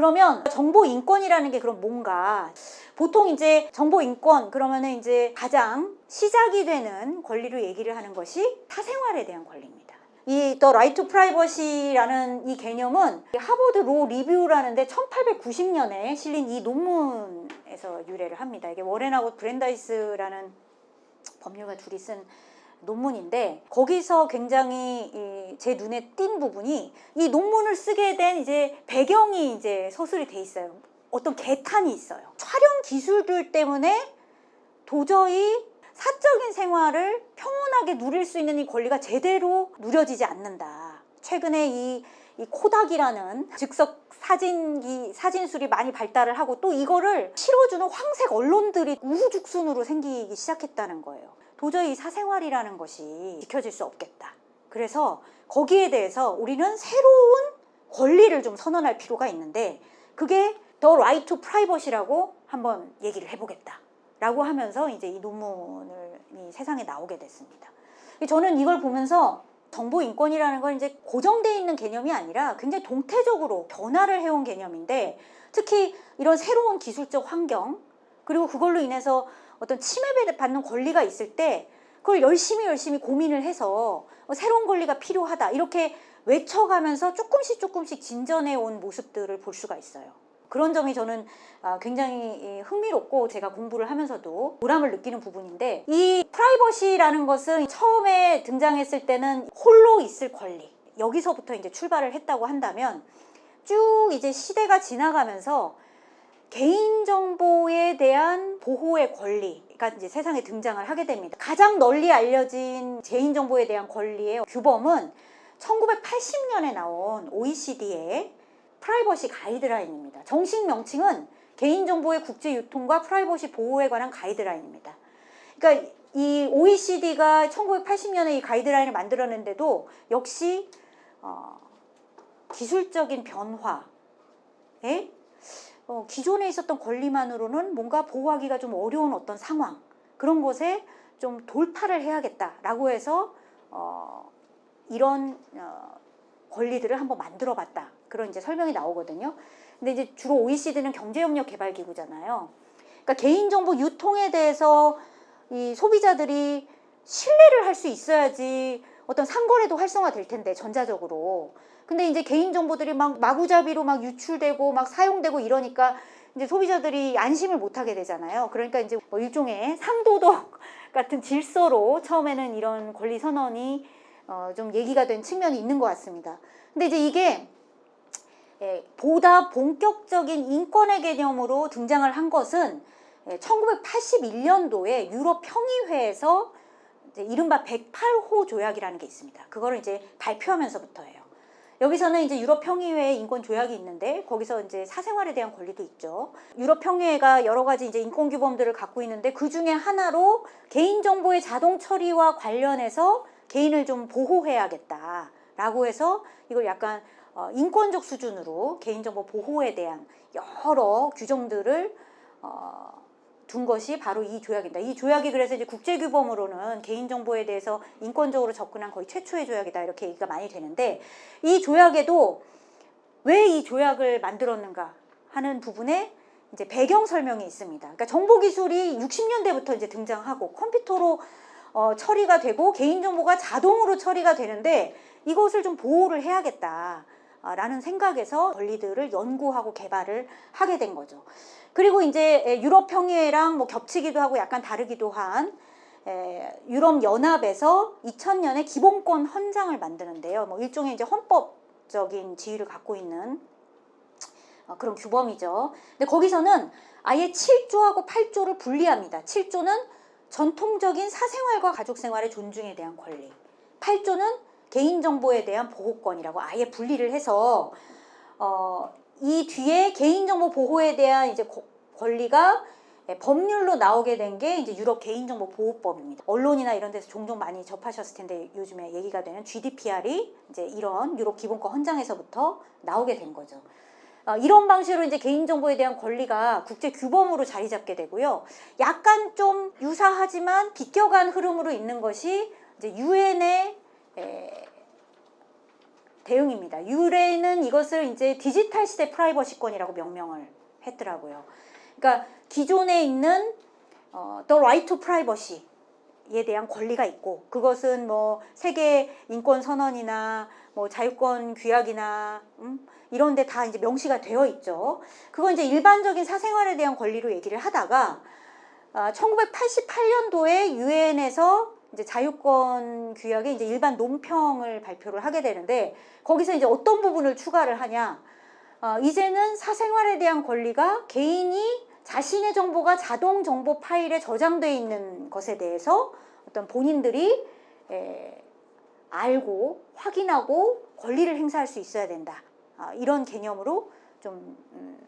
그러면 정보 인권이라는 게 그럼 뭔가 보통 이제 정보 인권 그러면은 이제 가장 시작이 되는 권리로 얘기를 하는 것이 사생활에 대한 권리입니다. 이 The Right to Privacy라는 이 개념은 하버드 로 리뷰라는데 1890년에 실린 이 논문에서 유래를 합니다. 이게 워렌하고 브랜다이스라는 법률가 둘이 쓴 논문인데 거기서 굉장히 이제 눈에 띈 부분이 이 논문을 쓰게 된 이제 배경이 이제 서술이 돼 있어요. 어떤 개탄이 있어요. 촬영 기술들 때문에 도저히 사적인 생활을 평온하게 누릴 수 있는 이 권리가 제대로 누려지지 않는다. 최근에 이, 이 코닥이라는 즉석 사진기 사진술이 많이 발달을 하고 또 이거를 실어주는 황색 언론들이 우후죽순으로 생기기 시작했다는 거예요. 도저히 이 사생활이라는 것이 지켜질 수 없겠다. 그래서 거기에 대해서 우리는 새로운 권리를 좀 선언할 필요가 있는데 그게 The Right to Privacy라고 한번 얘기를 해보겠다. 라고 하면서 이제 이 논문을 이 세상에 나오게 됐습니다. 저는 이걸 보면서 정보 인권이라는 건 이제 고정되어 있는 개념이 아니라 굉장히 동태적으로 변화를 해온 개념인데 특히 이런 새로운 기술적 환경 그리고 그걸로 인해서 어떤 침해받는 권리가 있을 때 그걸 열심히 열심히 고민을 해서 어, 새로운 권리가 필요하다 이렇게 외쳐가면서 조금씩 조금씩 진전해 온 모습들을 볼 수가 있어요. 그런 점이 저는 아, 굉장히 흥미롭고 제가 공부를 하면서도 보람을 느끼는 부분인데 이 프라이버시라는 것은 처음에 등장했을 때는 홀로 있을 권리 여기서부터 이제 출발을 했다고 한다면 쭉 이제 시대가 지나가면서 개인 정보에 대한 보호의 권리 가 이제 세상에 등장을 하게 됩니다. 가장 널리 알려진 개인 정보에 대한 권리의 규범은 1980년에 나온 OECD의 프라이버시 가이드라인입니다. 정식 명칭은 개인정보의 국제 유통과 프라이버시 보호에 관한 가이드라인입니다. 그러니까 이 OECD가 1980년에 이 가이드라인을 만들었는데도 역시 어, 기술적인 변화에 어, 기존에 있었던 권리만으로는 뭔가 보호하기가 좀 어려운 어떤 상황 그런 것에 좀 돌파를 해야겠다라고 해서 어, 이런 어, 권리들을 한번 만들어봤다 그런 이제 설명이 나오거든요. 근데 이제 주로 OECD는 경제협력 개발기구잖아요. 그러니까 개인정보 유통에 대해서 이 소비자들이 신뢰를 할 수 있어야지 어떤 상거래도 활성화될 텐데 전자적으로. 근데 이제 개인 정보들이 막 마구잡이로 막 유출되고 막 사용되고 이러니까 이제 소비자들이 안심을 못 하게 되잖아요. 그러니까 이제 뭐 일종의 상도덕 같은 질서로 처음에는 이런 권리 선언이 어, 좀 얘기가 된 측면이 있는 것 같습니다. 근데 이제 이게 예, 보다 본격적인 인권의 개념으로 등장을 한 것은 예, 1981년도에 유럽 평의회에서 이른바 108호 조약이라는 게 있습니다. 그거를 이제 발표하면서부터예요. 여기서는 이제 유럽 평의회의 인권 조약이 있는데 거기서 이제 사생활에 대한 권리도 있죠. 유럽 평의회가 여러 가지 이제 인권 규범들을 갖고 있는데 그 중에 하나로 개인 정보의 자동 처리와 관련해서 개인을 좀 보호해야겠다라고 해서 이걸 약간 어, 인권적 수준으로 개인정보 보호에 대한 여러 규정들을 어, 둔 것이 바로 이 조약입니다. 이 조약이 그래서 이제 국제규범으로는 개인정보에 대해서 인권적으로 접근한 거의 최초의 조약이다 이렇게 얘기가 많이 되는데 이 조약에도 왜 이 조약을 만들었는가 하는 부분에 이제 배경 설명이 있습니다. 그러니까 정보 기술이 60년대부터 이제 등장하고 컴퓨터로 어, 처리가 되고 개인정보가 자동으로 처리가 되는데 이것을 좀 보호를 해야겠다. 라는 생각에서 권리들을 연구하고 개발을 하게 된 거죠. 그리고 이제 유럽 평의회랑 뭐 겹치기도 하고 약간 다르기도 한 유럽 연합에서 2000년에 기본권 헌장을 만드는데요. 뭐 일종의 이제 헌법적인 지위를 갖고 있는 어, 그런 규범이죠. 근데 거기서는 아예 7조하고 8조를 분리합니다. 7조는 전통적인 사생활과 가족 생활의 존중에 대한 권리. 8조는 개인정보에 대한 보호권이라고 아예 분리를 해서 어, 이 뒤에 개인정보 보호에 대한 이제 고, 권리가 법률로 나오게 된 게 이제 유럽 개인정보 보호법입니다. 언론이나 이런 데서 종종 많이 접하셨을 텐데 요즘에 얘기가 되는 GDPR이 이제 이런 유럽 기본권 헌장에서부터 나오게 된 거죠. 어, 이런 방식으로 이제 개인정보에 대한 권리가 국제 규범으로 자리 잡게 되고요. 약간 좀 유사하지만 비껴간 흐름으로 있는 것이 이제 유엔의 대응입니다. 유래는 이것을 이제 디지털 시대 프라이버시권이라고 명명을 했더라고요. 그러니까 기존에 있는 어, The Right to Privacy에 대한 권리가 있고 그것은 뭐 세계 인권 선언이나 뭐 자유권 규약이나 음? 이런 데 다 이제 명시가 되어 있죠. 그건 이제 일반적인 사생활에 대한 권리로 얘기를 하다가 아, 1988년도에 유엔에서 이제 자유권 규약에 이제 일반 논평을 발표를 하게 되는데 거기서 이제 어떤 부분을 추가를 하냐? 아, 이제는 사생활에 대한 권리가 개인이 자신의 정보가 자동 정보 파일에 저장돼 있는 것에 대해서 어떤 본인들이 에, 알고 확인하고 권리를 행사할 수 있어야 된다. 아, 이런 개념으로 좀 음,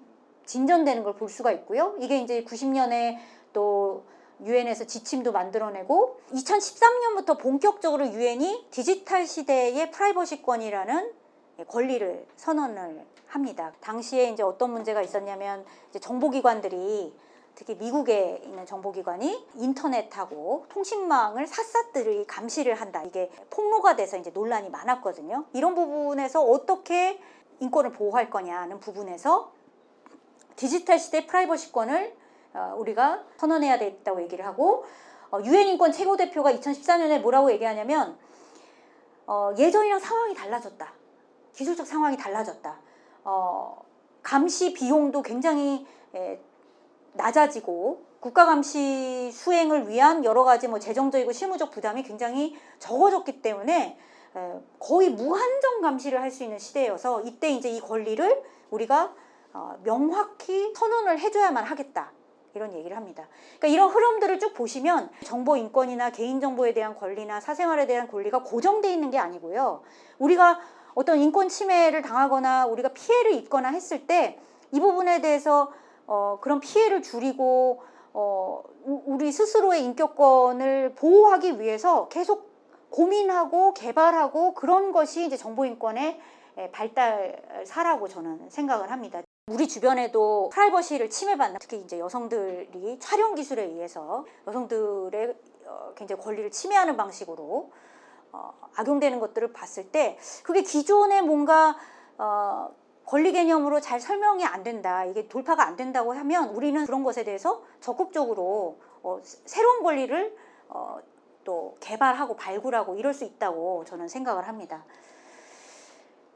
진전되는 걸 볼 수가 있고요. 이게 이제 90년에 또 유엔에서 지침도 만들어내고 2013년부터 본격적으로 유엔이 디지털 시대의 프라이버시권이라는 권리를 선언을 합니다. 당시에 이제 어떤 문제가 있었냐면 이제 정보기관들이 특히 미국에 있는 정보기관이 인터넷하고 통신망을 샅샅들이 감시를 한다. 이게 폭로가 돼서 이제 논란이 많았거든요. 이런 부분에서 어떻게 인권을 보호할 거냐는 부분에서 디지털 시대 프라이버시권을 어, 우리가 선언해야 되겠다고 얘기를 하고 어, 유엔 인권 최고 대표가 2014년에 뭐라고 얘기하냐면 어, 예전이랑 상황이 달라졌다. 기술적 상황이 달라졌다. 어, 감시 비용도 굉장히 에, 낮아지고 국가 감시 수행을 위한 여러 가지 뭐 재정적이고 실무적 부담이 굉장히 적어졌기 때문에 에, 거의 무한정 감시를 할 수 있는 시대여서 이때 이제 이 권리를 우리가 어, 명확히 선언을 해줘야만 하겠다. 이런 얘기를 합니다. 그러니까 이런 흐름들을 쭉 보시면 정보 인권이나 개인 정보에 대한 권리나 사생활에 대한 권리가 고정돼 있는 게 아니고요. 우리가 어떤 인권 침해를 당하거나 우리가 피해를 입거나 했을 때 이 부분에 대해서 어, 그런 피해를 줄이고 어, 우- 우리 스스로의 인격권을 보호하기 위해서 계속 고민하고 개발하고 그런 것이 이제 정보 인권의 에, 발달사라고 저는 생각을 합니다. 우리 주변에도 프라이버시를 침해받는 특히 이제 여성들이 촬영 기술에 의해서 여성들의 어, 굉장히 권리를 침해하는 방식으로 어, 악용되는 것들을 봤을 때 그게 기존에 뭔가 어, 권리 개념으로 잘 설명이 안 된다 이게 돌파가 안 된다고 하면 우리는 그런 것에 대해서 적극적으로 어, 새- 새로운 권리를 어, 또 개발하고 발굴하고 이럴 수 있다고 저는 생각을 합니다.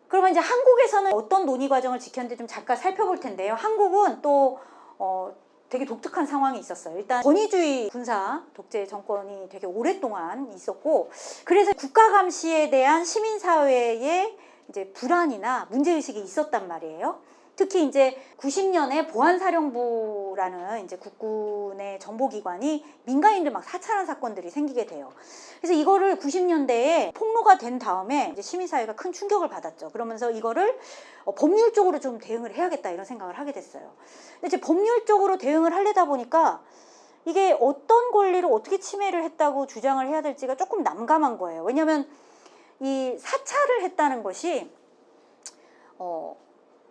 그러면 이제 한국에서는 어떤 논의 과정을 지켰는지 좀 잠깐 살펴볼 텐데요. 한국은 또 어, 되게 독특한 상황이 있었어요. 일단 권위주의 군사 독재 정권이 되게 오랫동안 있었고 그래서 국가 감시에 대한 시민 사회의 이제 불안이나 문제 의식이 있었단 말이에요. 특히 이제 90년에 보안사령부라는 이제 국군의 정보기관이 민간인들 막 사찰한 사건들이 생기게 돼요. 그래서 이거를 90년대에 폭로가 된 다음에 이제 시민사회가 큰 충격을 받았죠. 그러면서 이거를 어, 법률적으로 좀 대응을 해야겠다 이런 생각을 하게 됐어요. 근데 이제 법률적으로 대응을 하려다 보니까 이게 어떤 권리를 어떻게 침해를 했다고 주장을 해야 될지가 조금 난감한 거예요. 왜냐하면 이 사찰을 했다는 것이 어,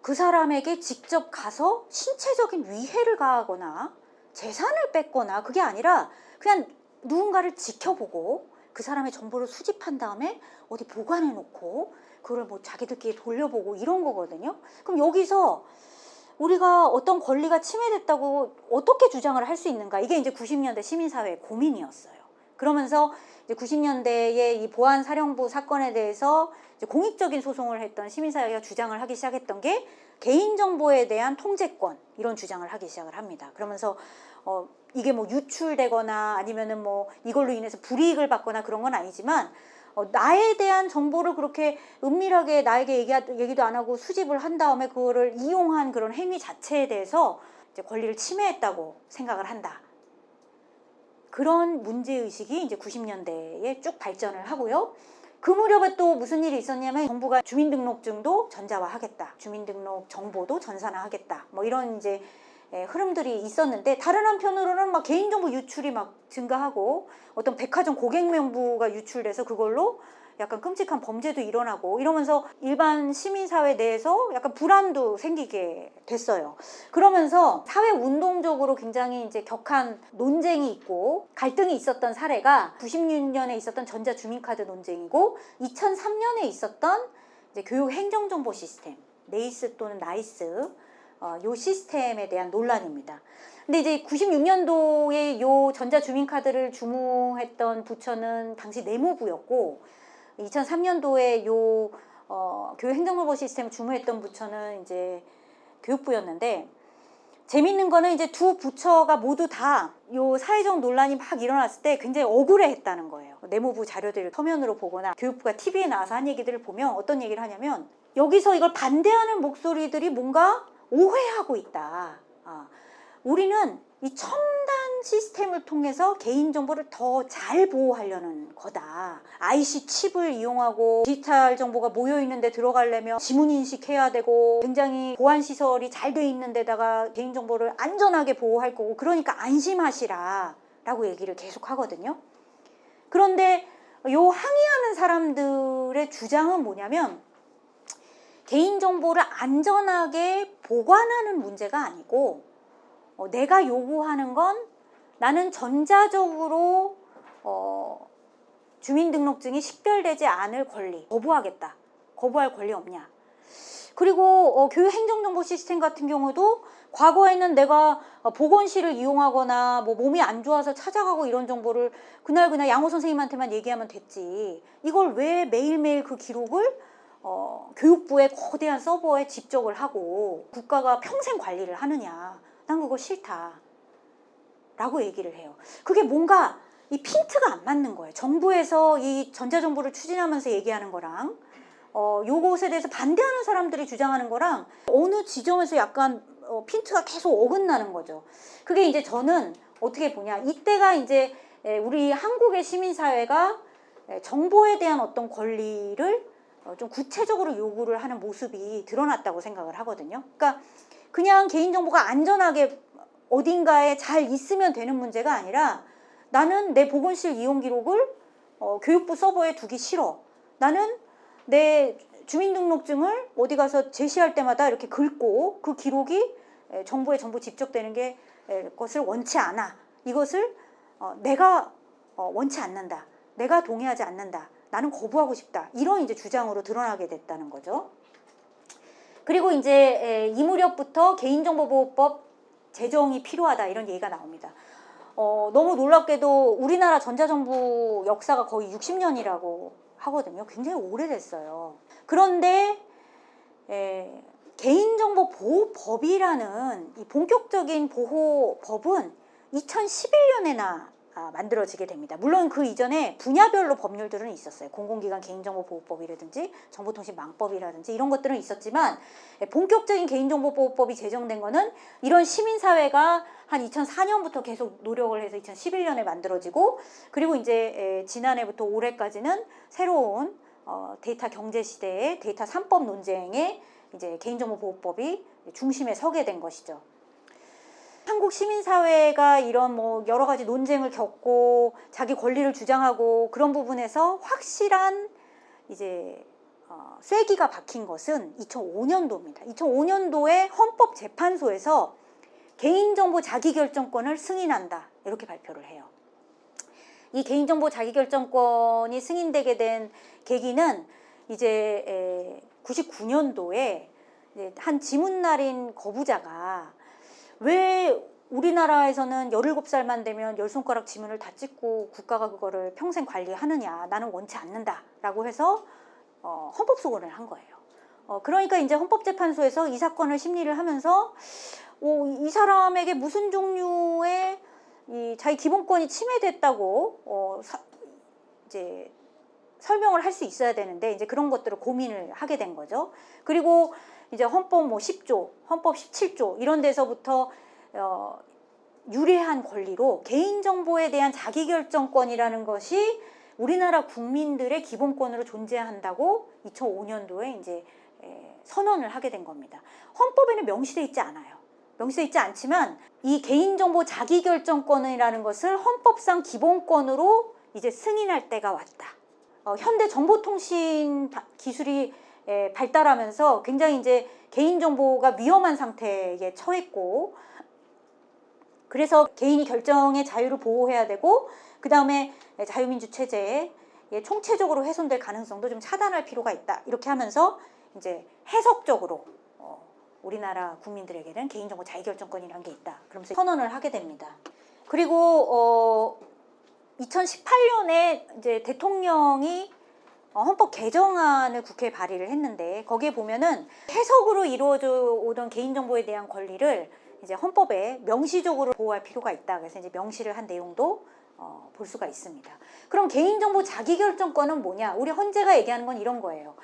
그 사람에게 직접 가서 신체적인 위해를 가하거나 재산을 뺏거나 그게 아니라 그냥 누군가를 지켜보고 그 사람의 정보를 수집한 다음에 어디 보관해 놓고 그걸 뭐 자기들끼리 돌려보고 이런 거거든요. 그럼 여기서 우리가 어떤 권리가 침해됐다고 어떻게 주장을 할 수 있는가? 이게 이제 90년대 시민사회의 고민이었어요. 그러면서 이제 90년대에 이 보안 사령부 사건에 대해서 공익적인 소송을 했던 시민사회가 주장을 하기 시작했던 게 개인정보에 대한 통제권 이런 주장을 하기 시작을 합니다. 그러면서 어, 이게 뭐 유출되거나 아니면은 뭐 이걸로 인해서 불이익을 받거나 그런 건 아니지만 어, 나에 대한 정보를 그렇게 은밀하게 나에게 얘기, 얘기도 안 하고 수집을 한 다음에 그거를 이용한 그런 행위 자체에 대해서 이제 권리를 침해했다고 생각을 한다. 그런 문제의식이 이제 90년대에 쭉 발전을 하고요. 그 무렵에 또 무슨 일이 있었냐면 정부가 주민등록증도 전자화하겠다. 주민등록 정보도 전산화하겠다. 뭐 이런 이제 예, 흐름들이 있었는데 다른 한편으로는 막 개인정보 유출이 막 증가하고 어떤 백화점 고객 명부가 유출돼서 그걸로 약간 끔찍한 범죄도 일어나고 이러면서 일반 시민사회 내에서 약간 불안도 생기게 됐어요. 그러면서 사회 운동적으로 굉장히 이제 격한 논쟁이 있고 갈등이 있었던 사례가 96년에 있었던 전자주민카드 논쟁이고 2003년에 있었던 이제 교육 행정 정보 시스템, 네이스 또는 나이스 어, 요 시스템에 대한 논란입니다. 근데 이제 96년도에 요 전자주민카드를 주무했던 부처는 당시 내무부였고 2003년도에 요 어, 교육 행정정보 시스템을 주무했던 부처는 이제 교육부였는데 재밌는 거는 이제 두 부처가 모두 다 요 사회적 논란이 막 일어났을 때 굉장히 억울해했다는 거예요. 내무부 자료들을 서면으로 보거나 교육부가 TV에 나와서 한 얘기들을 보면 어떤 얘기를 하냐면 여기서 이걸 반대하는 목소리들이 뭔가 오해하고 있다. 아, 우리는 이 첨단 시스템을 통해서 개인정보를 더 잘 보호하려는 거다. IC 칩을 이용하고 디지털 정보가 모여 있는데 들어가려면 지문 인식해야 되고 굉장히 보안 시설이 잘 돼 있는 데다가 개인정보를 안전하게 보호할 거고 그러니까 안심하시라 라고 얘기를 계속 하거든요. 그런데 요 항의하는 사람들의 주장은 뭐냐면 개인정보를 안전하게 보관하는 문제가 아니고 어, 내가 요구하는 건 나는 전자적으로 어, 주민등록증이 식별되지 않을 권리 거부하겠다. 거부할 권리 없냐. 그리고 어, 교육행정정보 시스템 같은 경우도 과거에는 내가 어, 보건실을 이용하거나 뭐 몸이 안 좋아서 찾아가고 이런 정보를 그날 그날 양호 선생님한테만 얘기하면 됐지. 이걸 왜 매일매일 그 기록을 어, 교육부의 거대한 서버에 집적을 하고 국가가 평생 관리를 하느냐. 난 그거 싫다. 라고 얘기를 해요. 그게 뭔가 이 핀트가 안 맞는 거예요. 정부에서 이 전자정보를 추진하면서 얘기하는 거랑 어, 요것에 대해서 반대하는 사람들이 주장하는 거랑 어느 지점에서 약간 어, 핀트가 계속 어긋나는 거죠. 그게 이제 저는 어떻게 보냐. 이때가 이제 에, 우리 한국의 시민사회가 에, 정보에 대한 어떤 권리를 어, 좀 구체적으로 요구를 하는 모습이 드러났다고 생각을 하거든요. 그러니까 그냥 개인정보가 안전하게 어딘가에 잘 있으면 되는 문제가 아니라 나는 내 보건실 이용 기록을 어, 교육부 서버에 두기 싫어. 나는 내 주민등록증을 어디 가서 제시할 때마다 이렇게 긁고 그 기록이 에, 정부에 전부 집적되는 게 에, 것을 원치 않아. 이것을 어, 내가 어, 원치 않는다. 내가 동의하지 않는다. 나는 거부하고 싶다. 이런 이제 주장으로 드러나게 됐다는 거죠. 그리고 이제 에, 이 무렵부터 개인정보보호법 제정이 필요하다 이런 얘기가 나옵니다. 어, 너무 놀랍게도 우리나라 전자정부 역사가 거의 60년이라고 하거든요. 굉장히 오래됐어요. 그런데 에, 개인정보 보호법이라는 이 본격적인 보호법은 2011년에나 아, 만들어지게 됩니다. 물론 그 이전에 분야별로 법률들은 있었어요. 공공기관 개인정보보호법이라든지 정보통신망법이라든지 이런 것들은 있었지만 예, 본격적인 개인정보보호법이 제정된 거는 이런 시민사회가 한 2004년부터 계속 노력을 해서 2011년에 만들어지고 그리고 이제 에, 지난해부터 올해까지는 새로운 어, 데이터 경제 시대의 데이터 3법 논쟁에 이제 개인정보보호법이 중심에 서게 된 것이죠. 한국 시민사회가 이런 뭐 여러 가지 논쟁을 겪고 자기 권리를 주장하고 그런 부분에서 확실한 이제 어, 쐐기가 박힌 것은 2005년도입니다. 2005년도에 헌법재판소에서 개인정보 자기결정권을 승인한다 이렇게 발표를 해요. 이 개인정보 자기결정권이 승인되게 된 계기는 이제 99년도에 한 지문날인 거부자가 왜 우리나라에서는 17살만 되면 열 손가락 지문을 다 찍고 국가가 그거를 평생 관리하느냐 나는 원치 않는다 라고 해서 어, 헌법소원을 한 거예요. 어, 그러니까 이제 헌법재판소에서 이 사건을 심리를 하면서 오, 이 사람에게 무슨 종류의 이 자기 기본권이 침해됐다고 어, 사, 이제 설명을 할 수 있어야 되는데 이제 그런 것들을 고민을 하게 된 거죠. 그리고 이제 헌법 뭐 10조, 헌법 17조 이런 데서부터 어, 유리한 권리로 개인정보에 대한 자기결정권이라는 것이 우리나라 국민들의 기본권으로 존재한다고 2005년도에 이제 에, 선언을 하게 된 겁니다. 헌법에는 명시돼 있지 않아요. 명시돼 있지 않지만 이 개인정보 자기결정권이라는 것을 헌법상 기본권으로 이제 승인할 때가 왔다. 어, 현대 정보통신 기술이 에, 발달하면서 굉장히 이제 개인정보가 위험한 상태에 처했고 그래서 개인이 결정의 자유를 보호해야 되고 그 다음에 자유민주 체제에 예, 총체적으로 훼손될 가능성도 좀 차단할 필요가 있다. 이렇게 하면서 이제 해석적으로 어, 우리나라 국민들에게는 개인정보 자유결정권이라는 게 있다. 그러면서 선언을 하게 됩니다. 그리고 어, 2018년에 이제 대통령이 어, 헌법 개정안을 국회에 발의를 했는데 거기에 보면은 해석으로 이루어져 오던 개인정보에 대한 권리를 이제 헌법에 명시적으로 보호할 필요가 있다. 그래서 이제 명시를 한 내용도 어, 볼 수가 있습니다. 그럼 개인정보 자기결정권은 뭐냐? 우리 헌재가 얘기하는 건 이런 거예요.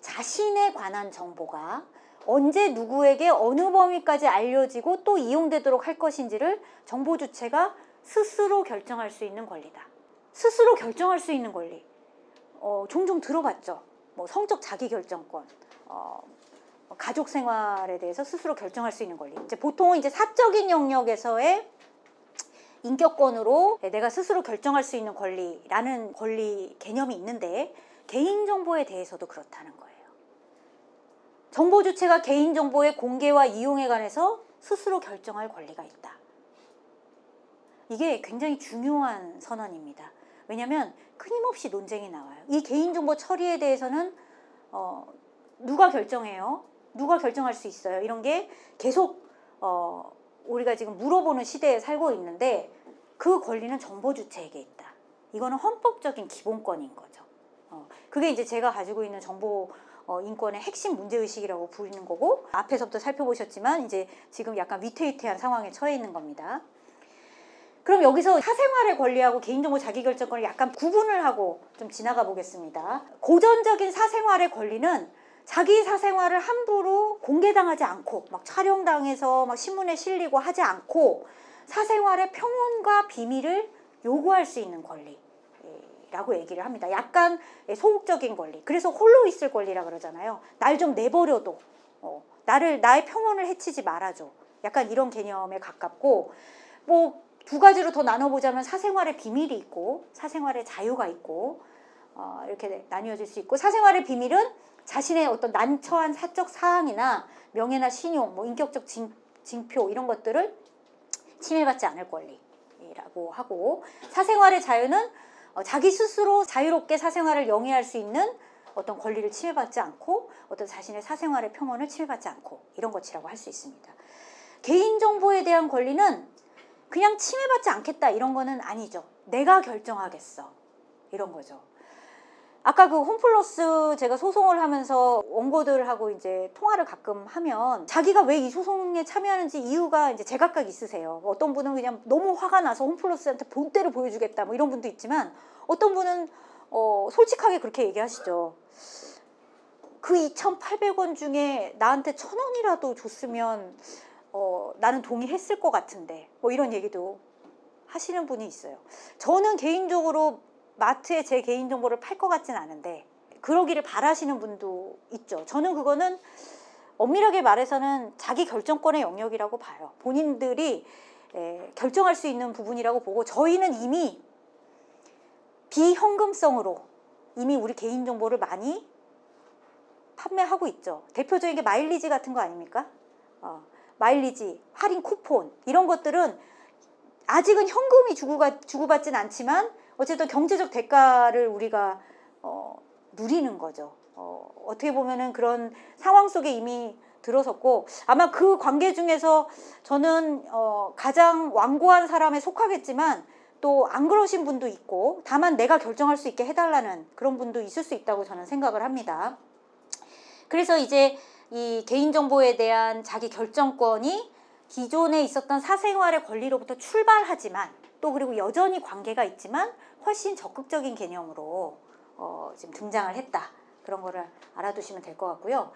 자신에 관한 정보가 언제 누구에게 어느 범위까지 알려지고 또 이용되도록 할 것인지를 정보 주체가 스스로 결정할 수 있는 권리다. 스스로 결정할 수 있는 권리. 어, 종종 들어봤죠. 뭐 성적 자기결정권, 어, 가족 생활에 대해서 스스로 결정할 수 있는 권리. 이제 보통은 이제 사적인 영역에서의 인격권으로 내가 스스로 결정할 수 있는 권리라는 권리 개념이 있는데 개인정보에 대해서도 그렇다는 거예요. 정보 주체가 개인정보의 공개와 이용에 관해서 스스로 결정할 권리가 있다. 이게 굉장히 중요한 선언입니다. 왜냐하면 끊임없이 논쟁이 나와요. 이 개인정보 처리에 대해서는 어, 누가 결정해요? 누가 결정할 수 있어요? 이런 게 계속 어, 우리가 지금 물어보는 시대에 살고 있는데 그 권리는 정보 주체에게 있다. 이거는 헌법적인 기본권인 거죠. 어, 그게 이제 제가 가지고 있는 정보 어, 인권의 핵심 문제 의식이라고 부르는 거고 앞에서부터 살펴보셨지만 이제 지금 약간 위태위태한 상황에 처해 있는 겁니다. 그럼 여기서 사생활의 권리하고 개인정보 자기결정권을 약간 구분을 하고 좀 지나가 보겠습니다. 고전적인 사생활의 권리는 자기 사생활을 함부로 공개당하지 않고 막 촬영당해서 막 신문에 실리고 하지 않고 사생활의 평온과 비밀을 요구할 수 있는 권리 라고 얘기를 합니다. 약간 소극적인 권리. 그래서 홀로 있을 권리라 그러잖아요. 날 좀 내버려둬. 어, 나를 나의 평온을 해치지 말아줘. 약간 이런 개념에 가깝고 뭐 두 가지로 더 나눠보자면 사생활의 비밀이 있고 사생활의 자유가 있고 어, 이렇게 나뉘어질 수 있고 사생활의 비밀은 자신의 어떤 난처한 사적 사항이나 명예나 신용, 뭐 인격적 징, 징표 이런 것들을 침해받지 않을 권리라고 하고 사생활의 자유는 어, 자기 스스로 자유롭게 사생활을 영위할 수 있는 어떤 권리를 침해받지 않고 어떤 자신의 사생활의 평온을 침해받지 않고 이런 것이라고 할 수 있습니다. 개인정보에 대한 권리는 그냥 침해받지 않겠다 이런 거는 아니죠. 내가 결정하겠어. 이런 거죠. 아까 그 홈플러스 제가 소송을 하면서 원고들하고 이제 통화를 가끔 하면 자기가 왜 이 소송에 참여하는지 이유가 이제 제각각 있으세요. 어떤 분은 그냥 너무 화가 나서 홈플러스한테 본때를 보여주겠다 뭐 이런 분도 있지만 어떤 분은 어 솔직하게 그렇게 얘기하시죠. 그 2,800원 중에 나한테 천 원이라도 줬으면 어, 나는 동의했을 것 같은데 뭐 이런 얘기도 하시는 분이 있어요. 저는 개인적으로 마트에 제 개인 정보를 팔 것 같진 않은데 그러기를 바라시는 분도 있죠. 저는 그거는 엄밀하게 말해서는 자기 결정권의 영역이라고 봐요. 본인들이 에, 결정할 수 있는 부분이라고 보고 저희는 이미 비현금성으로 이미 우리 개인 정보를 많이 판매하고 있죠. 대표적인 게 마일리지 같은 거 아닙니까? 어, 마일리지, 할인 쿠폰 이런 것들은 아직은 현금이 주고받진 않지만 어쨌든 경제적 대가를 우리가 어, 누리는 거죠. 어, 어떻게 보면은 그런 상황 속에 이미 들어섰고 아마 그 관계 중에서 저는 어, 가장 완고한 사람에 속하겠지만 또 안 그러신 분도 있고 다만 내가 결정할 수 있게 해달라는 그런 분도 있을 수 있다고 저는 생각을 합니다. 그래서 이제 이 개인정보에 대한 자기 결정권이 기존에 있었던 사생활의 권리로부터 출발하지만 또 그리고 여전히 관계가 있지만 훨씬 적극적인 개념으로 어, 지금 등장을 했다. 그런 거를 알아두시면 될 것 같고요.